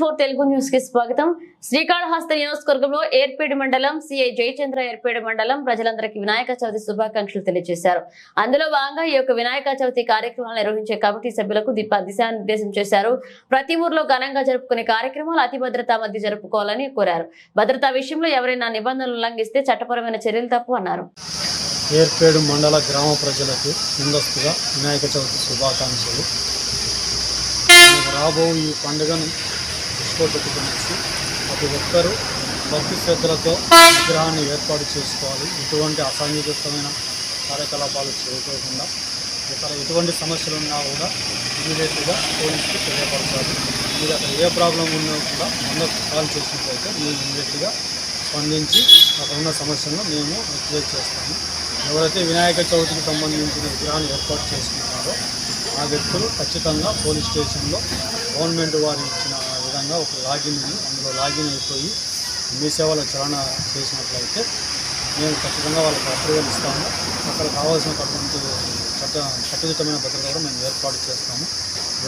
Four Telugu న్యూస్కి స్వాగతం. శ్రీకాళహస్త నియోజకవర్గంలో ఏర్పేడు మండలం సిఐ జయచంద్ర ఏర్పేడు మండలం ప్రజలందరికీ వినాయక చవితి శుభాకాంక్షలు తెలియజేశారు. అందులో భాగంగా ఈ యొక్క వినాయక చవితి కార్యక్రమాలు నిర్వహించే కమిటీ సభ్యులకు దిశానిర్దేశం చేశారు. ప్రతి ఊర్లో ఘనంగా జరుపుకునే కార్యక్రమాలు అతి భద్రతా మధ్య జరుపుకోవాలని కోరారు. భద్రతా విషయంలో ఎవరైనా నిబంధనలు ఉల్లంఘిస్తే చట్టపరమైన చర్యలు తప్పు అన్నారు. ఏర్పేడు మండల గ్రామ ప్రజలకు ముందస్తుగా వినాయక చవితి శుభాకాంక్షలు. రాబో ఈ పండుగను దృష్టిలో పెట్టుకునేసి ప్రతి ఒక్కరూ భక్తి శ్రద్ధలతో విగ్రహాన్ని ఏర్పాటు చేసుకోవాలి. ఎటువంటి అసాంఘికమైన కార్యకలాపాలు చేయకోకుండా ఇక్కడ ఎటువంటి సమస్యలు ఉన్నా కూడా ఇమీడియట్గా పోలీసుకి తెలియపరచాలి. మీరు అక్కడ ఏ ప్రాబ్లం ఉన్నా కూడా అందరూ కాల్ చేసినట్లయితే మేము ఇమీడియట్గా స్పందించి అక్కడ ఉన్న సమస్యలను మేము క్లియర్ చేస్తాము. ఎవరైతే వినాయక చవితికి సంబంధించిన విగ్రహాన్ని ఏర్పాటు చేసుకున్నారో ఆ వ్యక్తులు ఖచ్చితంగా పోలీస్ స్టేషన్లో గవర్నమెంట్ వారు ఇచ్చిన విధంగా ఒక లాగిన్ ఉంది. అందులో లాగిన్ అయిపోయి మీ సేవల చలన చేసినట్లయితే మేము ఖచ్చితంగా వాళ్ళకి అప్రూవల్ ఇస్తాము. అక్కడ కావాల్సినటువంటి చట్ట చట్టదిట్టమైన భద్రత కూడా మేము ఏర్పాటు చేస్తాము.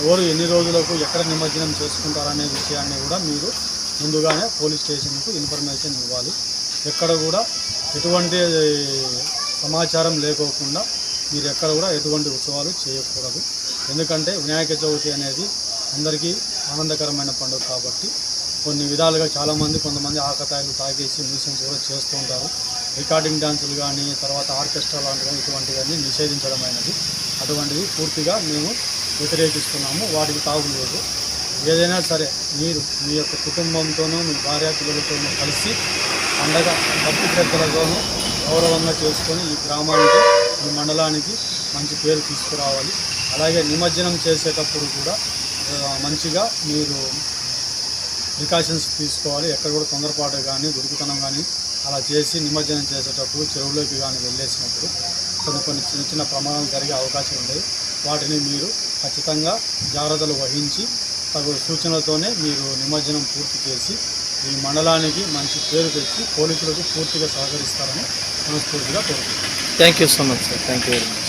ఎవరు ఎన్ని రోజులకు ఎక్కడ నిమజ్జనం చేసుకుంటారనే విషయాన్ని కూడా మీరు ముందుగానే పోలీస్ స్టేషన్కు ఇన్ఫర్మేషన్ ఇవ్వాలి. ఎక్కడ కూడా ఎటువంటి సమాచారం లేకోకుండా మీరు ఎక్కడ కూడా ఎటువంటి ఉత్సవాలు చేయకూడదు. ఎందుకంటే వినాయక చవితి అనేది అందరికీ ఆనందకరమైన పండుగ కాబట్టి కొన్ని విధాలుగా చాలామంది కొంతమంది ఆకతాయిలు తాగేసి న్యూసెన్స్ కూడా చేస్తూ ఉంటారు. రికార్డింగ్ డాన్సులు కానీ తర్వాత ఆర్కెస్ట్రా లాంటివి ఇటువంటివన్నీ నిషేధించడమైనది అటువంటివి పూర్తిగా మేము వ్యతిరేకిస్తున్నాము. వాటికి తాగులేదు ఏదైనా సరే మీరు మీ యొక్క కుటుంబంతోనూ మీ భార్య పిల్లలతోనూ కలిసి పండగ భక్తి శ్రద్ధలతోనూ గౌరవంగా చేసుకొని ఈ గ్రామానికి ఈ మండలానికి మంచి పేరు తీసుకురావాలి. అలాగే నిమజ్జనం చేసేటప్పుడు కూడా మంచిగా మీరు ప్రికాషన్స్ తీసుకోవాలి. ఎక్కడ కూడా తొందరపాటు కానీ గురుకుతనం కానీ అలా చేసి నిమజ్జనం చేసేటప్పుడు చెరువులోకి కానీ వెళ్ళేసినప్పుడు కొన్ని కొన్ని చిన్న చిన్న ప్రమాదాలు జరిగే అవకాశం ఉంటాయి. వాటిని మీరు ఖచ్చితంగా జాగ్రత్తలు వహించి తగు సూచనలతోనే మీరు నిమజ్జనం పూర్తి చేసి ఈ మండలానికి మంచి పేరు తెచ్చి పోలీసులకు పూర్తిగా సహకరిస్తారని మనస్ఫూర్తిగా కోరుకుంటున్నాను. Thank you so much sir thank you very much